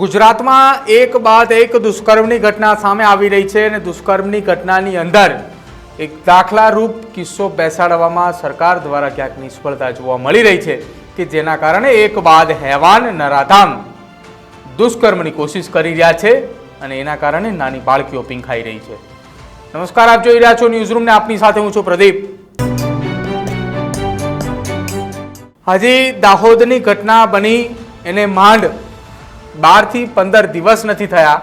ગુજરાતમાં એક બાદ એક દુષ્કર્મની ઘટના સામે આવી રહી છે અને દુષ્કર્મની ઘટનાની અંદર એક દાખલારૂપ કિસ્સો બેસાડવામાં સરકાર દ્વારા ક્યાંક નિષ્ફળતા જોવા મળી રહી છે કે જેના કારણે એક બાદ હેવાન નરાધામ દુષ્કર્મની કોશિશ કરી રહ્યા છે અને એના કારણે નાની બાળકીઓ પીંખાઈ રહી છે. નમસ્કાર, આપ જોઈ રહ્યા છો ન્યૂઝરૂમને. આપની સાથે હું છું પ્રદીપ. હજી દાહોદની ઘટના બની એને માંડ બારથી પંદર દિવસ નથી થયા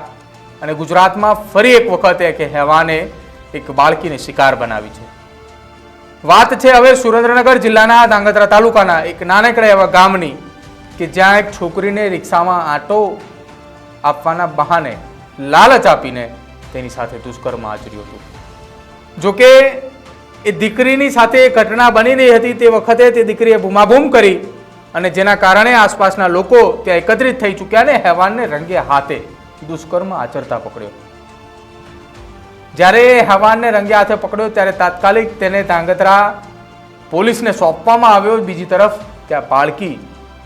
અને ગુજરાતમાં ફરી એક વખત એક હેવાને એક બાળકીને શિકાર બનાવી છે. વાત છે હવે સુરેન્દ્રનગર જિલ્લાના ધાંગધ્રા તાલુકાના એક નાનકડા એવા ગામની કે જ્યાં એક છોકરીને રિક્ષામાં આટો આપવાના બહાને લાલચ આપીને તેની સાથે દુષ્કર્મ આચર્યું હતું. જોકે એ દીકરીની સાથે ઘટના બની રહી હતી તે વખતે તે દીકરીએ બૂમાબૂમ કરી અને જેના કારણે આસપાસના લોકો ત્યાં એકત્રિત થઈ ચૂક્યા ને હેવાનને રંગે હાથે દુષ્કર્મ આચરતા પકડ્યો. જ્યારે હેવાનને રંગે હાથે પકડ્યો, ત્યારે તાત્કાલિક તેને ધાંગધ્રા પોલીસને સોંપવામાં આવ્યો. બીજી તરફ, ત્યાં બાળકી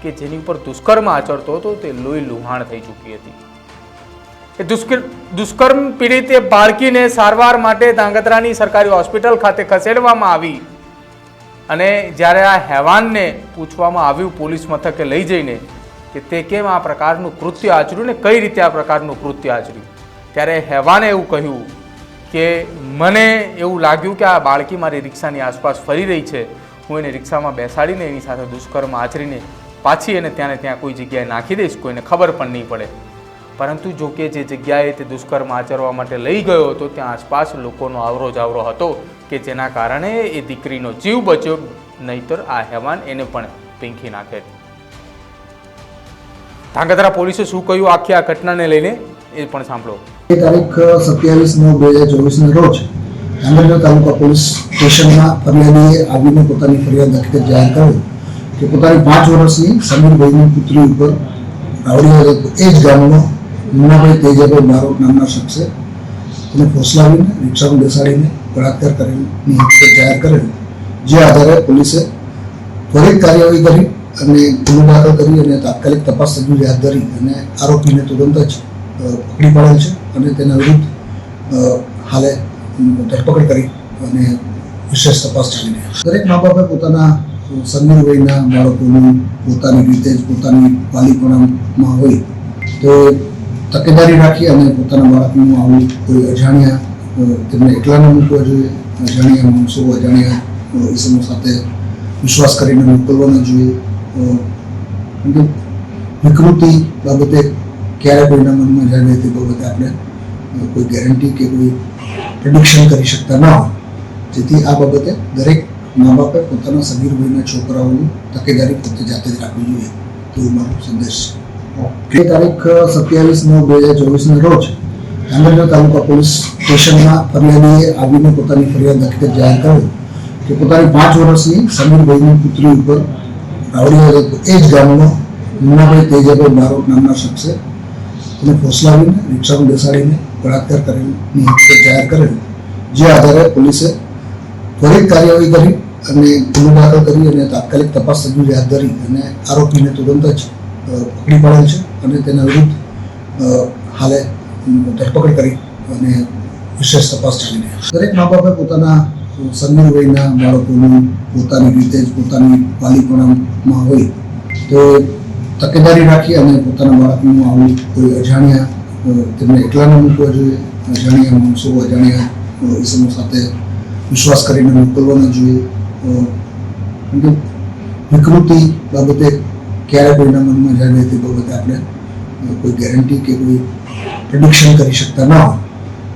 કે જેની ઉપર દુષ્કર્મ આચરતો હતો, તે લોહી લુહાણ થઈ ચૂકી હતી. એ દુષ્કર્મ દુષ્કર્મ પીડિત એ બાળકીને સારવાર માટે ધાંગધ્રાની સરકારી હોસ્પિટલ ખાતે ખસેડવામાં આવી. અને જ્યારે આ હેવાનને પૂછવામાં આવ્યું પોલીસ મથકે લઈ જઈને કે તે કેમ આ પ્રકારનું કૃત્ય આચર્યું ને કઈ રીતે આ પ્રકારનું કૃત્ય આચર્યું, ત્યારે હેવાને એવું કહ્યું કે, મને એવું લાગ્યું કે આ બાળકી મારી રિક્ષાની આસપાસ ફરી રહી છે. હું એને રિક્ષામાં બેસાડીને એની સાથે દુષ્કર્મ આચરીને પાછી એને ત્યાં ને ત્યાં કોઈ જગ્યાએ નાખી દઈશ, કોઈને ખબર પણ નહીં પડે. પરંતુ જો કે જે જગ્યાએ તે દુષ્કર્મ આચરવા માટે લઈ ગયો હતો, ત્યાં આસપાસ લોકોનો આવરો જાવરો હતો કે જેના કારણે એ દીકરીનો જીવ બચ્યો, નહીતર આ હેવાન એને પણ પીંખી નાખે. ધાંગધ્રા પોલીસે શું કહ્યું? આખી આ ઘટનાને લઈને એ પણ સાંભળો. એ તારીખ સત્યાવીસ નવ બે હજાર ચોવીસના રોજ ધાંગધ્રા તાલુકા પોલીસ સ્ટેશનમાં ફરિયાદીએ આવીને પોતાની ફરિયાદ હકીકત જાહેર કરી કે પોતાની પાંચ વર્ષની સમીરભાઈની પુત્રી ઉપર આવડી એ જ ગામનો મુન્નાભાઈ તેજાભાઈ બારોટ નામના શખ્સે તેને ફોસલાવીને, રિક્ષામાં બેસાડીને, બળાત્કાર કરેલની જાહેર કરેલ. જે આધારે પોલીસે ત્વરિત કાર્યવાહી કરી અને ગુનો દાખલ કરી અને તાત્કાલિક તપાસ તજવીજ હાથ ધરી અને આરોપીને તુરંત જ પકડી પાડેલ છે અને તેના વિરુદ્ધ હાલે ધરપકડ કરી અને વિશેષ તપાસ ચાલી રહી દરેક મા બાપે પોતાના સમીર વયના બાળકોનું, પોતાની રીતે જ પોતાની વાલીપણામાં હોય તો તકેદારી રાખી અને પોતાના બાળકનું આવું કોઈ અજાણ્યા તેમને એકલા ન મૂકવા જોઈએ અજાણ્યા માણસો અજાણ્યા ઈસમો સાથે વિશ્વાસ કરીને મોકલવા ન જોઈએ. અ, કે વિકૃતિ બાબતે ક્યારે કોઈના મનમાં જાગે તે બાબતે આપણે કોઈ ગેરંટી કે કોઈ પ્રિડિક્શન કરી શકતા ન હોય. જેથી આ બાબતે દરેક મા બાપે પોતાના સગીર ભાઈના છોકરાઓની તકેદારી પોતે જાતે જ રાખવી જોઈએ. તેવું મારો સંદેશ છે. એ તારીખ સત્યાવીસ નવ બે હજાર ચોવીસના રોજ ધાંગધ્રા તાલુકા પોલીસ સ્ટેશનમાં ફરિયાદીએ આવીને પોતાની ફરિયાદ હકીકત જાહેર કરી કે પોતાની પાંચ વર્ષની સમીરભાઈની પુત્રી ઉપર રાવડિયા એ જ ગામનો મુનાભાઈ તેજાભાઈ બારોટ નામના શખ્સે એને ફોસલાવીને, રિક્ષામાં બેસાડીને બળાત્કાર કરેલી હકીકત જાહેર કરેલ. જે આધારે પોલીસે ત્વરિત કાર્યવાહી કરી અને ગુનો દાખલ કરી અને તાત્કાલિક તપાસ તજવીજ હાથ ધરી અને આરોપીને તુરંત જ પકડી પાડેલ છે અને તેના વિરુદ્ધ હાલે ધરપકડ કરી અને વિશેષ તપાસ ચાલી રહી છે. દરેક મા બાપે પોતાના સમીર વયના બાળકોનું પોતાની રીતે જ પોતાની વાલીપણામાં હોય તો તકેદારી રાખી અને પોતાના બાળકનું આવું કોઈ અજાણ્યા તેમને એકલા ન મૂકવા જોઈએ, અજાણ્યા માણસો, અજાણ્યા ઇસમો સાથે વિશ્વાસ કરીને મોકલવા ન જોઈએ. વિકૃતિ બાબતે ક્યારે કોઈના મનમાં જાગે તે બાબતે આપણે કોઈ ગેરંટી કે કોઈ પ્રોડિક્શન કરી શકતા ના હોય.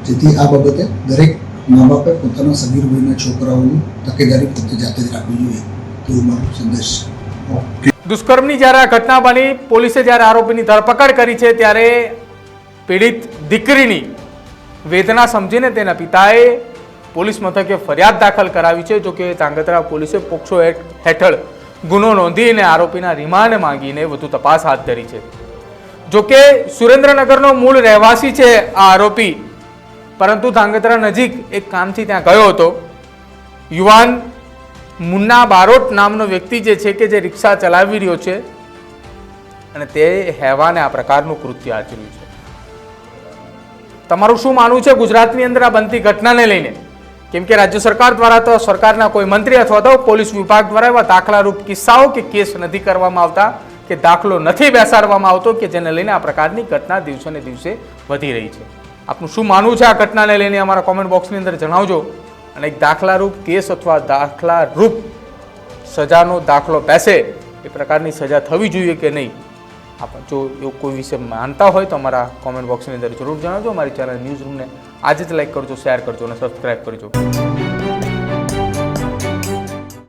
જેથી આ બાબતે દરેક મા બાપે પોતાના સગીર વયના છોકરાઓની તકેદારી પોતે જાતે જ રાખવી જોઈએ. તેવું મારો સંદેશ છે. દુષ્કર્મની જ્યારે આ ઘટના બની, પોલીસે જ્યારે આરોપીની ધરપકડ કરી છે, ત્યારે પીડિત દીકરીની વેદના સમજીને તેના પિતાએ પોલીસ મથકે ફરિયાદ દાખલ કરાવી છે, જોકે ધાંગધ્રા પોલીસે પોક્સો હેઠળ ગુનો નોંધીને આરોપીના રિમાન્ડ માંગીને વધુ તપાસ હાથ ધરી છે. જોકે સુરેન્દ્રનગરનો મૂળ રહેવાસી છે આ આરોપી. પરંતુ ધાંગધ્રા નજીક એક કામથી ત્યાં ગયો હતો. યુવાન મુન્ના બારોટ નામનો વ્યક્તિ જે છે કે જે રિક્ષા ચલાવી રહ્યો છે અને તે હેવાને આ પ્રકારનું કૃત્ય આચર્યું છે. તમારું શું માનવું છે? ગુજરાતની અંદર આ બનતી ઘટનાને લઈને? કેમ કે રાજ્ય સરકાર દ્વારા તો સરકારના કોઈ મંત્રી અથવા તો પોલીસ વિભાગ દ્વારા એવા દાખલારૂપ કિસ્સાઓ કે કેસ નથી કરવામાં આવતા, કે દાખલો નથી બેસાડવામાં આવતો કે જેને લઈને આ પ્રકારની ઘટના દિવસે ને દિવસે વધી રહી છે. આપનું શું માનવું છે આ ઘટનાને લઈને અમારા કોમેન્ટ બોક્સની અંદર જણાવજો. અને એક દાખલારૂપ કેસ અથવા દાખલારૂપ સજાનો દાખલો બેસે, એ પ્રકારની સજા થવી જોઈએ કે નહીં? આપ જો એવું કોઈ વિશે માનતા હોય તો અમારા કોમેન્ટ બોક્સની અંદર જરૂર જણાવજો. અમારી ચેનલ ન્યૂઝ રૂમને આજે જ લાઈક કરજો શેર કરજો અને સબસ્ક્રાઈબ કરજો.